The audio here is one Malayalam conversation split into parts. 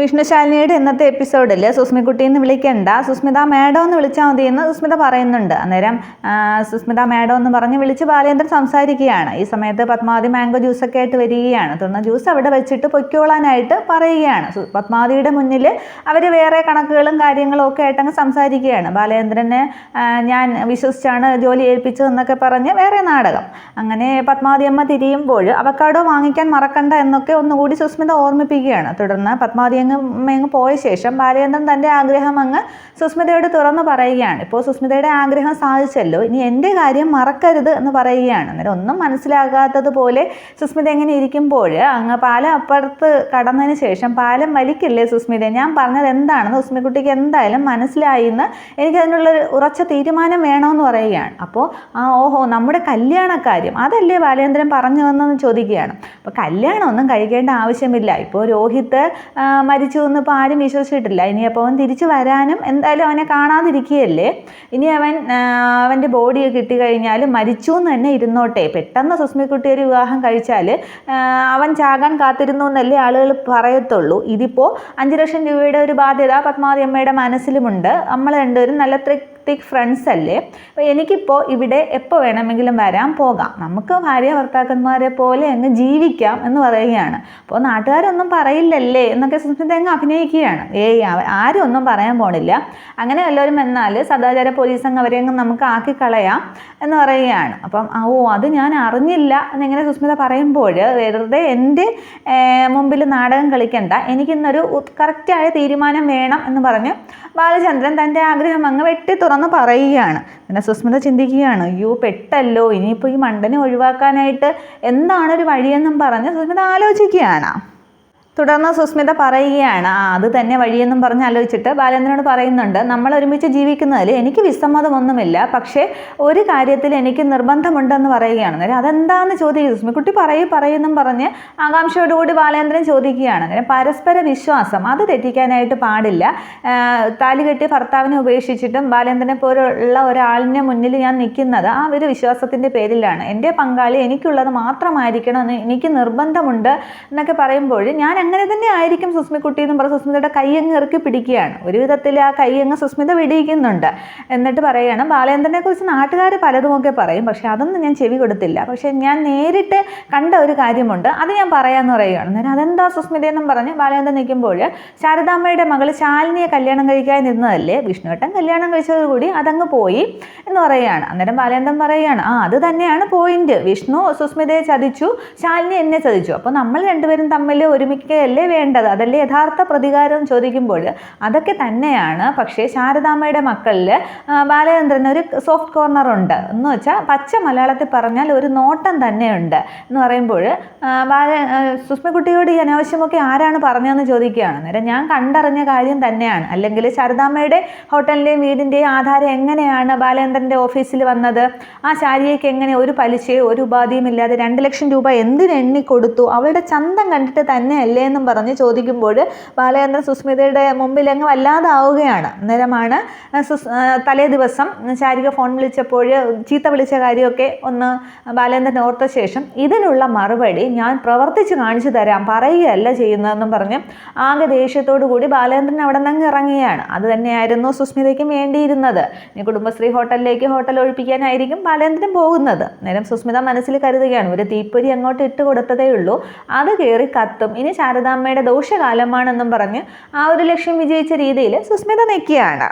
വിഷ്ണുശാലിനിയുടെ ഇന്നത്തെ എപ്പിസോഡിൽ സുസ്മിക്കുട്ടി എന്ന് വിളിക്കണ്ട. സുസ്മിത മാഡം എന്ന് വിളിച്ചാൽ മതി എന്ന് സുസ്മിത പറയുന്നുണ്ട്. അന്നേരം സുസ്മിത മാഡം എന്ന് പറഞ്ഞ് വിളിച്ച് ബാലേന്ദ്രൻ സംസാരിക്കുകയാണ്. ഈ സമയത്ത് പത്മാവതി മാംഗോ ജ്യൂസൊക്കെ ആയിട്ട് വരികയാണ്. തുടർന്ന് ജ്യൂസ് അവിടെ വെച്ചിട്ട് പൊയ്ക്കോളാനായിട്ട് പറയുകയാണ്. പത്മാവതിയുടെ മുന്നിൽ അവർ വേറെ കണക്കുകളും കാര്യങ്ങളും ഒക്കെ ആയിട്ടങ്ങ് സംസാരിക്കുകയാണ്. ബാലേന്ദ്രനെ ഞാൻ വിശ്വസിച്ചാണ് ജോലി ഏൽപ്പിച്ചതെന്നൊക്കെ പറഞ്ഞ് വേറെ നാടകം. അങ്ങനെ പത്മാവതി അമ്മ തിരിയുമ്പോൾ അവക്കാടോ വാങ്ങിക്കാൻ മറക്കണ്ട എന്നൊക്കെ ഒന്നുകൂടി സുസ്മിത ഓർമ്മിപ്പിക്കുകയാണ്. തുടർന്ന് പത്മാവതി അമ്മ അങ്ങ് പോയ ശേഷം ബാലചന്ദ്രൻ തന്റെ ആഗ്രഹം അങ്ങ് സുസ്മിതയോട് തുറന്നു പറയുകയാണ്. ഇപ്പോൾ സുസ്മിതയുടെ ആഗ്രഹം സാധിച്ചല്ലോ. ഇനി എന്റെ കാര്യം മറക്കരുത് എന്ന് പറയുകയാണ്. അന്നേരം ഒന്നും മനസ്സിലാകാത്തതുപോലെ സുസ്മിത എങ്ങനെ ഇരിക്കുമ്പോൾ അങ്ങ് പാലം അപ്പുറത്ത് കടന്നതിന് ശേഷം പാലം വലിക്കില്ലേ സുസ്മിത? ഞാൻ പറഞ്ഞത് എന്താണെന്ന് സുസ്മിക്കുട്ടിക്ക് എന്തായാലും മനസ്സിലായി എന്ന് എനിക്കതിനുള്ള ഉറച്ച തീരുമാനം വേണമെന്ന് പറയുകയാണ്. അപ്പോൾ ആ ഓഹോ നമ്മുടെ കല്യാണക്കാര്യം അതല്ലേ ബാലേന്ദ്രൻ പറഞ്ഞു വന്നെന്ന് ചോദിക്കുകയാണ്. അപ്പോൾ കല്യാണമൊന്നും കഴിക്കേണ്ട ആവശ്യമില്ല. ഇപ്പോൾ രോഹിത്ത് ആ, മരിച്ചു എന്ന് ഇപ്പോൾ ആരും വിശ്വസിച്ചിട്ടില്ല. ഇനി അപ്പോൾ അവൻ തിരിച്ചു വരാനും എന്തായാലും അവനെ കാണാതിരിക്കുകയല്ലേ? ഇനി അവൻ അവന്റെ ബോഡിയൊക്കെ കിട്ടിക്കഴിഞ്ഞാൽ മരിച്ചു എന്ന് തന്നെ ഇരുന്നോട്ടെ. പെട്ടെന്ന് സുസ്മിക്കുട്ടി ഒരു വിവാഹം കഴിച്ചാൽ അവൻ ചാകാൻ കാത്തിരുന്നു എന്നല്ലേ ആളുകൾ പറയത്തുള്ളൂ. ഇതിപ്പോൾ അഞ്ച് ലക്ഷം രൂപയുടെ ഒരു ബാധ്യത പത്മാവതി അമ്മയുടെ മനസ്സിലുമുണ്ട്. നമ്മൾ രണ്ടുപേരും നല്ല തിക് ഫ്രണ്ട്സ് അല്ലേ? അപ്പോൾ എനിക്കിപ്പോൾ ഇവിടെ എപ്പോൾ വേണമെങ്കിലും വരാൻ പോകാം. നമുക്ക് ഭാര്യ ഭർത്താക്കന്മാരെ പോലെ അങ്ങ് ജീവിക്കാം എന്ന് പറയുകയാണ്. അപ്പോൾ നാട്ടുകാരൊന്നും പറയില്ലല്ലേ എന്നൊക്കെ സുസ്മിത അങ്ങ് അഭിനയിക്കുകയാണ്. ഏയ് ആരും ഒന്നും പറയാൻ പോണില്ല. അങ്ങനെ എല്ലാവരും എന്നാൽ സദാചാര പോലീസ് അങ്ങ് അവരെ അങ്ങ് നമുക്ക് ആക്കി കളയാം എന്ന് പറയുകയാണ്. അപ്പം ഓ അത് ഞാൻ അറിഞ്ഞില്ല എന്നിങ്ങനെ സുസ്മിത പറയുമ്പോൾ വെറുതെ എന്റെ മുമ്പിൽ നാടകം കളിക്കണ്ട. എനിക്കിന്നൊരു കറക്റ്റായ തീരുമാനം വേണം എന്ന് പറഞ്ഞ് ബാലചന്ദ്രൻ തന്റെ ആഗ്രഹം അങ്ങ് വെട്ടി തുറന്ന് പറയുകയാണ്. പിന്നെ സുസ്മിത ചിന്തിക്കുകയാണ് യു പെട്ടല്ലോ ഇനിയിപ്പോൾ ഈ മണ്ടനെ ഒഴിവാക്കാനായിട്ട് എന്താണ് ഒരു വഴിയെന്നും പറഞ്ഞ് സുസ്മിത ആലോചിക്കുകയാണ്. തുടർന്ന് സുസ്മിത പറയുകയാണ് ആ അത് തന്നെ വഴിയെന്നും പറഞ്ഞ് ആലോചിച്ചിട്ട് ബാലേന്ദ്രനോട് പറയുന്നുണ്ട് നമ്മൾ ഒരുമിച്ച് ജീവിക്കുന്നതിൽ എനിക്ക് വിസമ്മതമൊന്നുമില്ല പക്ഷേ ഒരു കാര്യത്തിൽ എനിക്ക് നിർബന്ധമുണ്ടെന്ന് പറയുകയാണ്. അന്നേരം അതെന്താന്ന് സുസ്മി സുസ്മിക്കുട്ടി പറയും പറയുമെന്നും പറഞ്ഞ് ആകാംക്ഷയോടുകൂടി ബാലേന്ദ്രൻ ചോദിക്കുകയാണ്. അന്നേരം പരസ്പര വിശ്വാസം അത് തെറ്റിക്കാനായിട്ട് പാടില്ല. താലി കെട്ടി ഭർത്താവിനെ ഉപേക്ഷിച്ചിട്ടും ബാലേന്ദ്രനെ പോലുള്ള ഒരാളിനെ മുന്നിൽ ഞാൻ നിൽക്കുന്നത് ആ ഒരു വിശ്വാസത്തിന്റെ പേരിലാണ്. എന്റെ പങ്കാളി എനിക്കുള്ളത് മാത്രമായിരിക്കണം എന്ന് എനിക്ക് നിർബന്ധമുണ്ട് എന്നൊക്കെ പറയുമ്പോൾ ഞാൻ അങ്ങനെ തന്നെ ആയിരിക്കും സുസ്മിക്കുട്ടി എന്ന് പറഞ്ഞ് സുസ്മിതയുടെ കൈ അങ്ങ് ഇറക്കി പിടിക്കുകയാണ്. ഒരു വിധത്തിൽ ആ കൈ അങ്ങ് സുസ്മിത പിടിയിക്കുന്നുണ്ട് എന്നിട്ട് പറയുകയാണ് ബാലേന്ദ്രനെ കുറിച്ച് നാട്ടുകാർ പലതുമൊക്കെ പറയും പക്ഷെ അതൊന്നും ഞാൻ ചെവി കൊടുത്തില്ല. പക്ഷെ ഞാൻ നേരിട്ട് കണ്ട ഒരു കാര്യമുണ്ട് അത് ഞാൻ പറയാമെന്ന് പറയുകയാണ് അന്നേരം അതെന്താ സുസ്മിതയെന്നും പറഞ്ഞ് ബാലേന്ദ്രൻ നിൽക്കുമ്പോൾ ശാരദാമ്മയുടെ മകൾ ശാലിനിയെ കല്യാണം കഴിക്കാൻ നിന്നതല്ലേ? വിഷ്ണുവേട്ടൻ കല്യാണം കഴിച്ചതോടുകൂടി അതങ്ങ് പോയി എന്ന് പറയുകയാണ് അന്നേരം ബാലേന്ദ്രൻ പറയുകയാണ് ആ അത് തന്നെയാണ് പോയിന്റ് വിഷ്ണു സുസ്മിതയെ ചതിച്ചു ശാലിനി എന്നെ ചതിച്ചു. അപ്പോൾ നമ്മൾ രണ്ടുപേരും തമ്മിൽ ഒരുമിക്കുകയല്ലേ വേണ്ടത്? അതല്ലേ യഥാർത്ഥ പ്രതികാരം ചോദിക്കുമ്പോൾ? അതൊക്കെ തന്നെയാണ്. പക്ഷേ ശാരദാമ്മയുടെ മക്കളിൽ ബാലചന്ദ്രന് ഒരു സോഫ്റ്റ് കോർണർ ഉണ്ട്. എന്ന് വെച്ചാൽ പച്ച മലയാളത്തിൽ പറഞ്ഞാൽ ഒരു നോട്ടം തന്നെയുണ്ട്. എന്ന് പറയുമ്പോൾ ബാല സുസ്മിക്കുട്ടിയോട് ഈ അനാവശ്യമൊക്കെ ആരാണ് പറഞ്ഞതെന്ന് ചോദിക്കുകയാണ്. അന്നേരം ഞാൻ കണ്ടറിഞ്ഞ കാര്യം തന്നെയാണ്. അല്ലെങ്കിൽ ശാരദാമ്മയുടെ ഹോട്ടലിന്റെയും വീടിന്റെയും ആധാരം എങ്ങനെയാണ് ബാലചന്ദ്രന്റെ ഓഫീസിൽ വന്നത്? ആ ശാരിയയ്ക്ക് എങ്ങനെ ഒരു പലിശയോ ഒരു ഉപാധിയും ഇല്ലാതെ രണ്ട് ലക്ഷം രൂപ എന്തിനെണ്ണി കൊടുത്തു അവളുടെ ചന്തം കണ്ടിട്ട് തന്നെയല്ലേ എന്നും പറഞ്ഞ് ചോദിക്കുമ്പോൾ ബാലചന്ദ്രൻ സുസ്മിതയുടെ മുമ്പിൽ അങ്ങ് വല്ലാതാവുകയാണ്. അന്നേരമാണ് സുസ് തലേ ദിവസം ശാരിക ഫോൺ വിളിച്ചപ്പോൾ ചീത്ത വിളിച്ച കാര്യമൊക്കെ ഒന്ന് ബാലചന്ദ്രൻ ഓർത്ത ശേഷം ഇതിനുള്ള മറുപടി ഞാൻ പ്രവർത്തിച്ച് കാണിച്ചു തരാം പറയുകയല്ല ചെയ്യുന്നതെന്നും പറഞ്ഞ് ആകെ ദേഷ്യത്തോടു കൂടി ബാലചന്ദ്രൻ അവിടെ നിന്ന് ഇറങ്ങുകയാണ്. അത് തന്നെയായിരുന്നു സുസ്മിതയ്ക്കും വേണ്ടിയിരുന്നത്. ഇനി കുടുംബശ്രീ ഹോട്ടലിലേക്ക് ഹോട്ടൽ ഒഴിപ്പിക്കാനായിരിക്കും ബാലേന്ദ്രൻ പോകുന്നത്. നേരം സുസ്മിത മനസ്സിൽ കരുതുകയാണ് ഒരു തീപ്പൊരി അങ്ങോട്ട് ഇട്ട് കൊടുത്തതേ ഉള്ളൂ അത് കയറി കത്തും. ഇനി ശാരദാമ്മയുടെ ദോഷകാലമാണെന്നും പറഞ്ഞ് ആ ഒരു ലക്ഷ്യം വിജയിച്ച രീതിയിൽ സുസ്മിത നിൽക്കുകയാണ്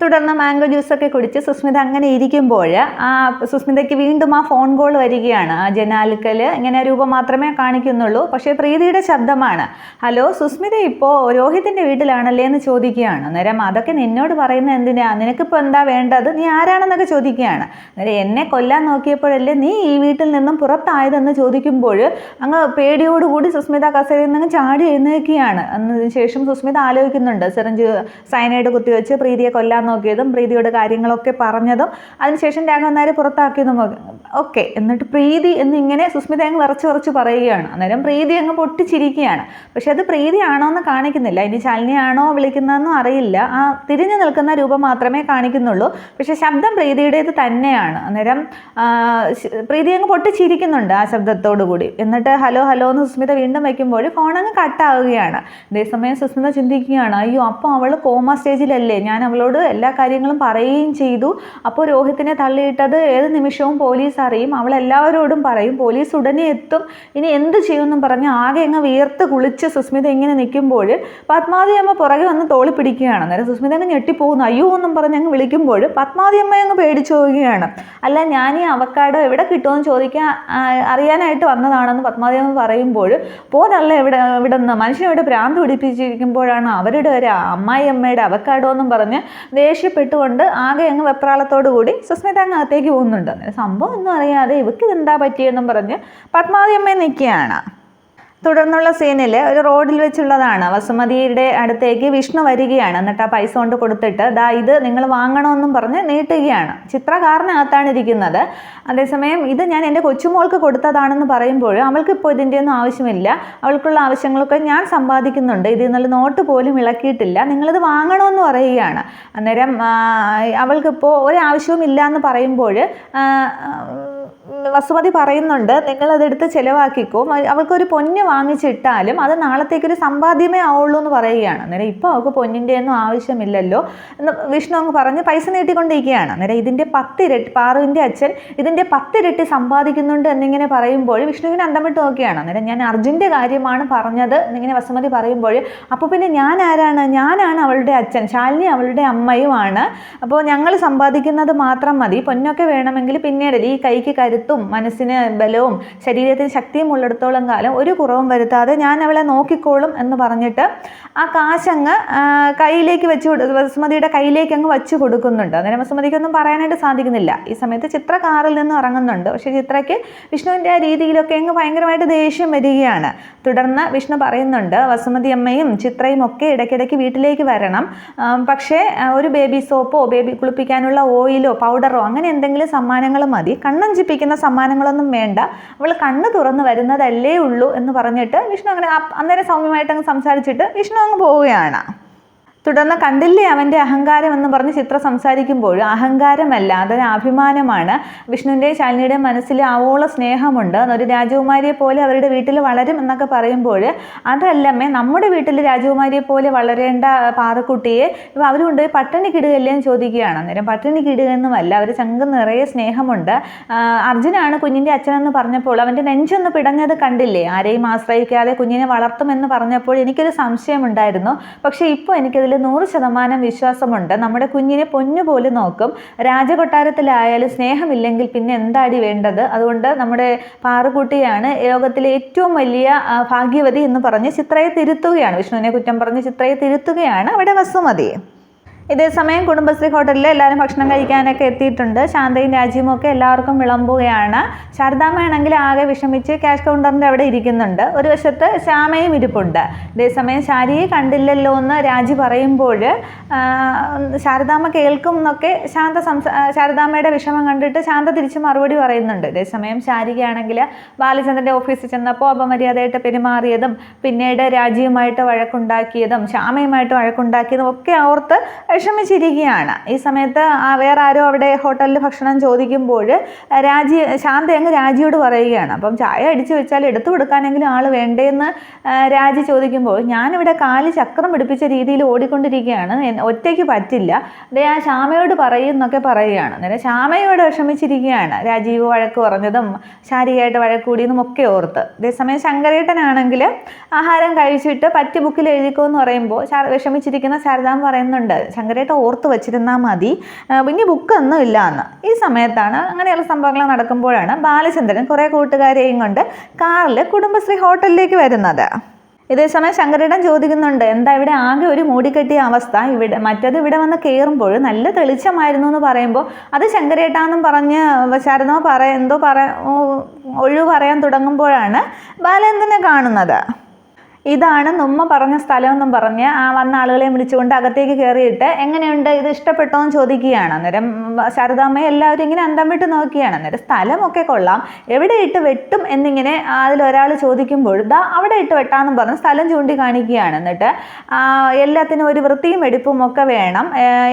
തുടർന്ന് മാംഗോ ജ്യൂസൊക്കെ കുടിച്ച് സുസ്മിത അങ്ങനെ ഇരിക്കുമ്പോൾ ആ സുസ്മിതയ്ക്ക് വീണ്ടും ആ ഫോൺ കോൾ വരികയാണ്. ആ ജനാലുക്കൽ ഇങ്ങനെ രൂപം മാത്രമേ കാണിക്കുന്നുള്ളൂ. പക്ഷേ പ്രീതിയുടെ ശബ്ദമാണ്. ഹലോ സുസ്മിത ഇപ്പോൾ രോഹിതിന്റെ വീട്ടിലാണല്ലേ എന്ന് ചോദിക്കുകയാണ്. അന്നേരം അതൊക്കെ നിന്നോട് പറയുന്ന എന്തിനാ? നിനക്കിപ്പോൾ എന്താ വേണ്ടത്? നീ ആരാണെന്നൊക്കെ ചോദിക്കുകയാണ്. അന്നേരം എന്നെ കൊല്ലാൻ നോക്കിയപ്പോഴല്ലേ നീ ഈ വീട്ടിൽ നിന്നും പുറത്തായതെന്ന് ചോദിക്കുമ്പോൾ അങ്ങ് പേടിയോടുകൂടി സുസ്മിത കസേരയിൽ നിന്ന് ചാടി എഴുന്നേക്കുകയാണ് അതിന് ശേഷം സുസ്മിത ആലോചിക്കുന്നുണ്ട്. സെറഞ്ച് സയനൈഡ് കുത്തിവെച്ച് പ്രീതിയെ കൊല്ലാൻ നോക്കിയതും പ്രീതിയോട് കാര്യങ്ങളൊക്കെ പറഞ്ഞതും അതിനുശേഷം രാഘവൻ നായർ പുറത്താക്കിയതും ഓക്കെ എന്നിട്ട് പ്രീതി എന്നിങ്ങനെ സുസ്മിത അങ്ങ് വിറച്ച് വിറച്ച് പറയുകയാണ്. അന്നേരം പ്രീതി അങ്ങ് പൊട്ടിച്ചിരിക്കുകയാണ്. പക്ഷെ അത് പ്രീതി ആണോ എന്ന് കാണിക്കുന്നില്ല. ഇനി ശാലിനിയാണോ വിളിക്കുന്നതെന്നും അറിയില്ല. ആ തിരിഞ്ഞു നിൽക്കുന്ന രൂപം മാത്രമേ കാണിക്കുന്നുള്ളൂ. പക്ഷെ ശബ്ദം പ്രീതിയുടേത് തന്നെയാണ്. അന്നേരം പ്രീതി അങ്ങ് പൊട്ടിച്ചിരിക്കുന്നുണ്ട് ആ ശബ്ദത്തോടു കൂടി. എന്നിട്ട് ഹലോ ഹലോ എന്ന് സുസ്മിത വീണ്ടും വയ്ക്കുമ്പോൾ ഫോൺ അങ്ങ് കട്ടാവുകയാണ് അതേസമയം സുസ്മിത ചിന്തിക്കുകയാണ് അയ്യോ അപ്പോൾ അവൾ കോമ സ്റ്റേജിലല്ലേ ഞാൻ അവളോട് എല്ലാ കാര്യങ്ങളും പറയുകയും ചെയ്തു. അപ്പോൾ രോഹിത്തിനെ തള്ളിയിട്ടത് ഏത് നിമിഷവും പോലീസ് അറിയും. അവൾ എല്ലാവരോടും പറയും. പോലീസ് ഉടനെ എത്തും. ഇനി എന്ത് ചെയ്യുമെന്നും പറഞ്ഞ് ആകെ അങ്ങ് വിയർത്ത് കുളിച്ച് സുസ്മിത ഇങ്ങനെ നിൽക്കുമ്പോൾ പത്മാവതി അമ്മ പുറകെ വന്ന് തോളി പിടിക്കുകയാണ്. അന്നേരം സുസ്മിത അങ്ങ് ഞെട്ടിപ്പോകുന്നു. അയ്യോ എന്നും പറഞ്ഞ് അങ്ങ് വിളിക്കുമ്പോൾ പത്മാവതി അമ്മ അങ്ങ് പേടിച്ചു പോവുകയാണ്. അല്ല ഞാൻ ഈ അവക്കാടോ എവിടെ കിട്ടുമെന്ന് ചോദിക്കാൻ അറിയാനായിട്ട് വന്നതാണെന്ന് പത്മാവതി അമ്മ പറയുമ്പോൾ പോന്നല്ല എവിടെ ഇവിടെ നിന്ന് മനുഷ്യനെവിടെ ഭ്രാന്ത് പിടിപ്പിച്ചിരിക്കുമ്പോഴാണ് അവരുടെ ഒരു അമ്മായി അമ്മയുടെ അവക്കാടോ എന്നും പറഞ്ഞ് ദേഷ്യപ്പെട്ടുകൊണ്ട് ആകെ അങ്ങ് വെപ്രാളത്തോടു കൂടി സുസ്മിത അങ്ങ് അകത്തേക്ക് സംഭവം ഒന്നും അറിയാതെ ഇവക്ക് ഇതെന്താ പറ്റിയെന്നും പറഞ്ഞ് പത്മാവതി അമ്മയെ നിൽക്കുകയാണ്. തുടർന്നുള്ള സീനിൽ ഒരു റോഡിൽ വെച്ചുള്ളതാണ്. വസുമതിയുടെ അടുത്തേക്ക് വിഷ്ണു വരികയാണ്. എന്നിട്ട് ആ പൈസ കൊണ്ട് കൊടുത്തിട്ട് ദാ ഇത് നിങ്ങൾ വാങ്ങണമെന്നും പറഞ്ഞ് നീട്ടുകയാണ്. ചിത്ര കാറിനകത്താണ് ഇരിക്കുന്നത്. അതേസമയം ഇത് ഞാൻ എന്റെ കൊച്ചുമോൾക്ക് കൊടുത്തതാണെന്ന് പറയുമ്പോൾ അവൾക്ക് ഇപ്പോൾ ഇതിന്റെ ഒന്നും ആവശ്യമില്ല. അവൾക്കുള്ള ആവശ്യങ്ങളൊക്കെ ഞാൻ സമ്പാദിക്കുന്നുണ്ട്. ഇതിൽ നിന്നുള്ള നോട്ട് പോലും ഇളക്കിയിട്ടില്ല. നിങ്ങളിത് വാങ്ങണമെന്ന് പറയുകയാണ്. അന്നേരം അവൾക്കിപ്പോൾ ഒരാവശ്യവും ഇല്ല എന്ന് പറയുമ്പോൾ വസുമതി പറയുന്നുണ്ട് നിങ്ങൾ നിങ്ങളതെടുത്ത് ചിലവാക്കിക്കോ. അവൾക്കൊരു പൊന്ന് വാങ്ങിച്ചിട്ടാലും അത് നാളത്തേക്കൊരു സമ്പാദ്യമേ ആവുള്ളൂ എന്ന് പറയുകയാണ്. അന്നേരം ഇപ്പോൾ അവൾക്ക് പൊന്നിന്റെ ഒന്നും ആവശ്യമില്ലല്ലോ. എന്ന് വിഷ്ണു അങ്ങ് പറഞ്ഞ് പൈസ നീട്ടിക്കൊണ്ടിരിക്കുകയാണ്. അന്നേരം ഇതിന്റെ പത്തിരട്ടി പാറുവിന്റെ അച്ഛൻ ഇതിന്റെ പത്തിരട്ടി സമ്പാദിക്കുന്നുണ്ട് എന്നിങ്ങനെ പറയുമ്പോൾ വിഷ്ണുവിനെ അന്തം വിട്ട് നോക്കിയാണ്. അന്നേരം ഞാൻ അർജുന്റെ കാര്യമാണ് പറഞ്ഞത്. എന്നിങ്ങനെ വസുമതി പറയുമ്പോൾ അപ്പോൾ പിന്നെ ഞാൻ ആരാണ് ഞാനാണ് അവളുടെ അച്ഛൻ. ശാലിനി അവളുടെ അമ്മയുമാണ്. അപ്പോൾ ഞങ്ങൾ സമ്പാദിക്കുന്നത് മാത്രം മതി. പൊന്നൊക്കെ വേണമെങ്കിൽ പിന്നീട് ഈ കൈക്ക് കരുത്തും മനസ്സിന് ബലവും ശരീരത്തിന് ശക്തിയും ഉള്ളിടത്തോളം കാലം ഒരു കുറവും വരുത്താതെ ഞാൻ അവളെ നോക്കിക്കോളും എന്ന് പറഞ്ഞിട്ട് ആ കാശങ്ങ് കയ്യിലേക്ക് വെച്ച് വസുമതിയുടെ കയ്യിലേക്ക് അങ്ങ് വെച്ച് കൊടുക്കുന്നുണ്ട്. അന്നേരം വസുമതിക്കൊന്നും പറയാനായിട്ട് സാധിക്കുന്നില്ല. ഈ സമയത്ത് ചിത്ര കാറിൽ നിന്ന് ഇറങ്ങുന്നുണ്ട്. പക്ഷേ ചിത്രയ്ക്ക് വിഷ്ണുവിന്റെ ആ രീതിയിലൊക്കെ അങ്ങ് ഭയങ്കരമായിട്ട് ദേഷ്യം വരികയാണ്. തുടർന്ന് വിഷ്ണു പറയുന്നുണ്ട് വസുമതി അമ്മയും ചിത്രയും ഒക്കെ ഇടയ്ക്കിടയ്ക്ക് വീട്ടിലേക്ക് വരണം. പക്ഷേ ഒരു ബേബി സോപ്പോ ബേബി കുളിപ്പിക്കാനുള്ള ഓയിലോ പൗഡറോ അങ്ങനെ എന്തെങ്കിലും സമ്മാനങ്ങൾ മതി. കണ്ണഞ്ചിപ്പിക്കുന്ന സമ്മാനങ്ങളൊന്നും വേണ്ട. അവൾ കണ്ണു തുറന്ന് വരുന്നതല്ലേ ഉള്ളൂ എന്ന് പറഞ്ഞിട്ട് വിഷ്ണു അങ്ങനെ അന്നേരം സൗമ്യമായിട്ട് അങ്ങ് സംസാരിച്ചിട്ട് വിഷ്ണു അങ്ങ് പോവുകയാണ്. തുടർന്ന് കണ്ടില്ലേ അവന്റെ അഹങ്കാരം എന്ന് പറഞ്ഞ് ചിത്ര സംസാരിക്കുമ്പോൾ അഹങ്കാരമല്ല അതൊരു അഭിമാനമാണ്. വിഷ്ണുവിന്റെ ശാലിനിയുടെ മനസ്സിൽ ആവോളം സ്നേഹമുണ്ട്. ഒരു രാജകുമാരിയെ പോലെ അവരുടെ വീട്ടിൽ വളരും എന്നൊക്കെ പറയുമ്പോൾ അതല്ലമ്മേ നമ്മുടെ വീട്ടിൽ രാജകുമാരിയെ പോലെ വളരേണ്ട പാറക്കുട്ടിയെ ഇപ്പോൾ അവർ കൊണ്ടുപോയി പട്ടിണിക്കിടുകയല്ലേ എന്ന് ചോദിക്കുകയാണ്. അന്നേരം പട്ടിണിക്കിടുകയെന്നുമല്ല അവർ ചങ്ക് നിറയെ സ്നേഹമുണ്ട്. അർജുനാണ് കുഞ്ഞിന്റെ അച്ഛനെന്ന് പറഞ്ഞപ്പോൾ അവന്റെ നെഞ്ചൊന്ന് പിടഞ്ഞത് കണ്ടില്ലേ? ആരെയും ആശ്രയിക്കാതെ കുഞ്ഞിനെ വളർത്തുമെന്ന് പറഞ്ഞപ്പോൾ എനിക്കൊരു സംശയമുണ്ടായിരുന്നു. പക്ഷേ ഇപ്പോൾ എനിക്കതിൽ നൂറ് ശതമാനം വിശ്വാസമുണ്ട്. നമ്മുടെ കുഞ്ഞിനെ പൊന്നുപോലെ നോക്കും. രാജകൊട്ടാരത്തിലായാലും സ്നേഹമില്ലെങ്കിൽ പിന്നെ എന്താടി വേണ്ടത്? അതുകൊണ്ട് നമ്മുടെ പാറുകുട്ടിയാണ് ലോകത്തിലെ ഏറ്റവും വലിയ ഭാഗ്യവതി എന്ന് പറഞ്ഞ് ചിത്രയെ തിരുത്തുകയാണ്. വിഷ്ണുവിനെ കുറ്റം പറഞ്ഞ് ചിത്രയെ തിരുത്തുകയാണ്. അവിടെ വസുമതി. ഇതേ സമയം കുടുംബശ്രീ ഹോട്ടലിൽ എല്ലാവരും ഭക്ഷണം കഴിക്കാനൊക്കെ എത്തിയിട്ടുണ്ട്. ശാന്തയും രാജ്യവും ഒക്കെ എല്ലാവർക്കും വിളമ്പുകയാണ്. ശാരദാമ്മയാണെങ്കിൽ ആകെ വിഷമിച്ച് ക്യാഷ് കൗണ്ടറിന്റെ അവിടെ ഇരിക്കുന്നുണ്ട്. ഒരു വശത്ത് ശ്യാമയും ഇരിപ്പുണ്ട്. ഇതേസമയം ശാരിയെ കണ്ടില്ലല്ലോ എന്ന് രാജി പറയുമ്പോൾ ശാരദാമ്മ കേൾക്കും എന്നൊക്കെ ശാന്ത സംസാ ശാരദാമ്മയുടെ വിഷമം കണ്ടിട്ട് ശാന്ത തിരിച്ച് മറുപടി പറയുന്നുണ്ട്. ഇതേസമയം ശാരികയാണെങ്കിൽ ബാലചന്ദ്രന്റെ ഓഫീസിൽ ചെന്നപ്പോൾ അപമര്യാദയായിട്ട് പെരുമാറിയതും പിന്നീട് രാജിയുമായിട്ട് വഴക്കുണ്ടാക്കിയതും ശ്യാമയുമായിട്ട് വഴക്കുണ്ടാക്കിയതും ഒക്കെ ഓർത്ത് വിഷമിച്ചിരിക്കുകയാണ്. ഈ സമയത്ത് വേറെ ആരോ അവിടെ ഹോട്ടലിൽ ഭക്ഷണം ചോദിക്കുമ്പോൾ രാജി ശാന്ത അങ്ങ് രാജിയോട് പറയുകയാണ്. അപ്പം ചായ അടിച്ചു വെച്ചാൽ എടുത്തു കൊടുക്കാനെങ്കിലും ആൾ വേണ്ടേന്ന് രാജി ചോദിക്കുമ്പോൾ ഞാനിവിടെ കാൽ ചക്രം പിടിപ്പിച്ച രീതിയിൽ ഓടിക്കൊണ്ടിരിക്കുകയാണ്. ഒറ്റയ്ക്ക് പറ്റില്ല. ദേ ആ ശ്യാമയോട് പറയുന്നൊക്കെ പറയുകയാണ്. അന്നേരം ശ്യാമയോട് വിഷമിച്ചിരിക്കുകയാണ്. രാജീവ് വഴക്ക് പറഞ്ഞതും ശാരീരികമായിട്ട് വഴക്കൂടിയതും ഒക്കെ ഓർത്ത്. അതേസമയം ശങ്കരേട്ടനാണെങ്കിൽ ആഹാരം കഴിച്ചിട്ട് പറ്റി ബുക്കിൽ എഴുതിക്കോ എന്ന് പറയുമ്പോൾ വിഷമിച്ചിരിക്കുന്ന ശാരദാം പറയുന്നുണ്ട് ശങ്കരേട്ട ഓർത്ത് വെച്ചിരുന്നാൽ മതി. ഇനി ബുക്കൊന്നും ഇല്ല എന്ന് ഈ സമയത്താണ് അങ്ങനെയുള്ള സംഭവങ്ങൾ നടക്കുമ്പോഴാണ് ബാലചന്ദ്രൻ കുറേ കൂട്ടുകാരെയും കൊണ്ട് കാറിൽ കുടുംബശ്രീ ഹോട്ടലിലേക്ക് വരുന്നത്. ഇതേസമയം ശങ്കരേട്ടൻ ചോദിക്കുന്നുണ്ട് എന്താ ഇവിടെ ആകെ ഒരു മൂടിക്കെട്ടിയ അവസ്ഥ? ഇവിടെ മറ്റത് ഇവിടെ വന്ന് കയറുമ്പോൾ നല്ല തെളിച്ചമായിരുന്നു എന്ന് പറയുമ്പോൾ അത് ശങ്കരേട്ടാന്നും പറഞ്ഞ് ശാരദോ പറ എന്തോ പറ ഒഴിവ് പറയാൻ തുടങ്ങുമ്പോഴാണ് ബാലചന്ദ്രനെ കാണുന്നത്. ഇതാണ് നമ്മ പറഞ്ഞ സ്ഥലം എന്നും പറഞ്ഞ് ആ വന്ന ആളുകളെ വിളിച്ചുകൊണ്ട് അകത്തേക്ക് കയറിയിട്ട് എങ്ങനെയുണ്ട്? ഇത് ഇഷ്ടപ്പെട്ടോ എന്ന് ചോദിക്കുകയാണ്. അന്നേരം ശാരദാമ്മയെ എല്ലാവരും ഇങ്ങനെ അന്തം വിട്ട് നോക്കുകയാണ് അന്നേരം സ്ഥലമൊക്കെ കൊള്ളാം. എവിടെ ഇട്ട് വെട്ടും എന്നിങ്ങനെ അതിലൊരാൾ ചോദിക്കുമ്പോൾ ദാ അവിടെ ഇട്ട് വെട്ടാമെന്നും പറഞ്ഞ് സ്ഥലം ചൂണ്ടിക്കാണിക്കുകയാണ്. എന്നിട്ട് എല്ലാത്തിനും ഒരു വൃത്തിയും എടുപ്പും ഒക്കെ വേണം.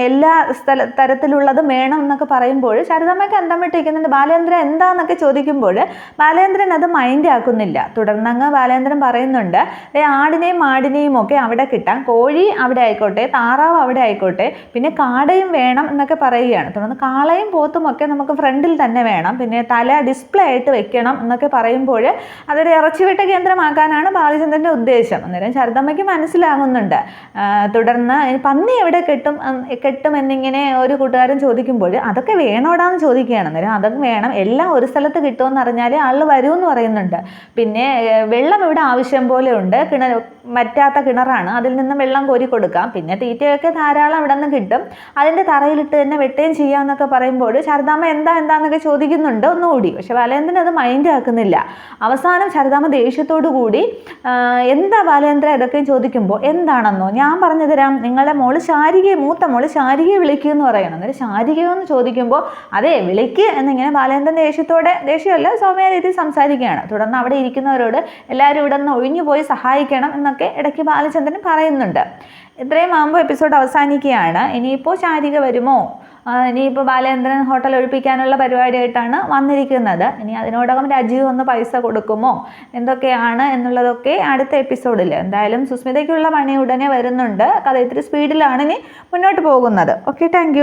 എല്ലാ സ്ഥല തരത്തിലുള്ളതും വേണം എന്നൊക്കെ പറയുമ്പോൾ ശാരദാമ്മയ്ക്ക് അന്തം വിട്ടിരിക്കുന്നുണ്ട്. ബാലേന്ദ്രൻ എന്താന്നൊക്കെ ചോദിക്കുമ്പോൾ ബാലേന്ദ്രൻ അത് മൈൻഡ് ആക്കുന്നില്ല. തുടർന്നങ്ങ് ബാലേന്ദ്രൻ പറയുന്നുണ്ട് "ദേ ആടിനെയും മാടിനെയും ഒക്കെ അവിടെ കിട്ടാം. കോഴി അവിടെ ആയിക്കോട്ടെ താറാവ് അവിടെ ആയിക്കോട്ടെ പിന്നെ കാടയും വേണം എന്നൊക്കെ പറയുകയാണ്. തുടർന്ന് കാളയും പോത്തും ഒക്കെ നമുക്ക് ഫ്രണ്ടിൽ തന്നെ വേണം. പിന്നെ തല ഡിസ്പ്ലേ ആയിട്ട് വെക്കണം എന്നൊക്കെ പറയുമ്പോൾ അതൊരു ഇറച്ചിവിട്ട കേന്ദ്രമാക്കാനാണ് ബാലചന്ദ്രന്റെ ഉദ്ദേശം. അന്നേരം ശരദമ്മയ്ക്ക് മനസ്സിലാകുന്നുണ്ട്. തുടർന്ന് പന്നി എവിടെ കെട്ടും കെട്ടും എന്നിങ്ങനെ ഒരു കൂട്ടുകാരൻ ചോദിക്കുമ്പോൾ അതൊക്കെ വേണോടാന്ന് ചോദിക്കുകയാണ്. അന്നേരം അതൊക്കെ വേണം. എല്ലാം ഒരു സ്ഥലത്ത് കിട്ടുമെന്ന് അറിഞ്ഞാൽ ആൾ വരുമെന്ന് പറയുന്നുണ്ട്. പിന്നെ വെള്ളം ഇവിടെ ആവശ്യം പോലെ ഉണ്ട്. കിണർ വറ്റാത്ത കിണറാണ്. അതിൽ നിന്നും വെള്ളം കോരി കൊടുക്കാം. പിന്നെ തീറ്റയൊക്കെ ധാരാളം ഇവിടെ നിന്ന് കിട്ടും. അതിന്റെ തറയിലിട്ട് തന്നെ വെട്ടുകയും ചെയ്യാമെന്നൊക്കെ പറയുമ്പോൾ ശാരദാമ്മ എന്താ എന്താന്നൊക്കെ ചോദിക്കുന്നുണ്ട്. ഒന്നുകൂടി പക്ഷെ ബാലേന്ദ്രൻ അത് മൈൻഡ് ആക്കുന്നില്ല. അവസാനം ശാരദാമ്മ ദേഷ്യത്തോടു കൂടി എന്താ ബാലേന്ദ്ര ഇതൊക്കെ ചോദിക്കുമ്പോൾ എന്താണെന്നോ ഞാൻ പറഞ്ഞു തരാം. നിങ്ങളുടെ മോൾ ശാരികയെ മൂത്ത മോൾ ശാരികയെ വിളിക്കൂ എന്ന് പറയണം. അന്നേരം ശാരികയോ എന്ന് ചോദിക്കുമ്പോൾ അതെ വിളിക്ക് എന്നിങ്ങനെ ബാലേന്ദ്രൻ ദേഷ്യത്തോടെ ദേഷ്യമല്ല സൗമ്യ രീതിയിൽ സംസാരിക്കുകയാണ്. തുടർന്ന് അവിടെ ഇരിക്കുന്നവരോട് എല്ലാവരും ഇവിടെ നിന്ന് ഒഴിഞ്ഞു പോയി സഹായിക്കണം എന്നൊക്കെ ഇടയ്ക്ക് ബാലചന്ദ്രൻ പറയുന്നുണ്ട്. ഇത്രയും ആകുമ്പോൾ എപ്പിസോഡ് അവസാനിക്കുകയാണ്. ഇനിയിപ്പോൾ ശാരിക വരുമോ? ഇനിയിപ്പോൾ ബാലചന്ദ്രൻ ഹോട്ടൽ ഒഴിപ്പിക്കാനുള്ള പരിപാടിയായിട്ടാണ് വന്നിരിക്കുന്നത്. ഇനി അതിനോടകം രാജീവ് ഒന്ന് പൈസ കൊടുക്കുമോ? എന്തൊക്കെയാണ് എന്നുള്ളതൊക്കെ അടുത്ത എപ്പിസോഡിൽ എന്തായാലും സുസ്മിതയ്ക്കുള്ള പണി ഉടനെ വരുന്നുണ്ട്. കഥ ഇത്തിരി സ്പീഡിലാണ് ഇനി മുന്നോട്ട് പോകുന്നത്. Okay thank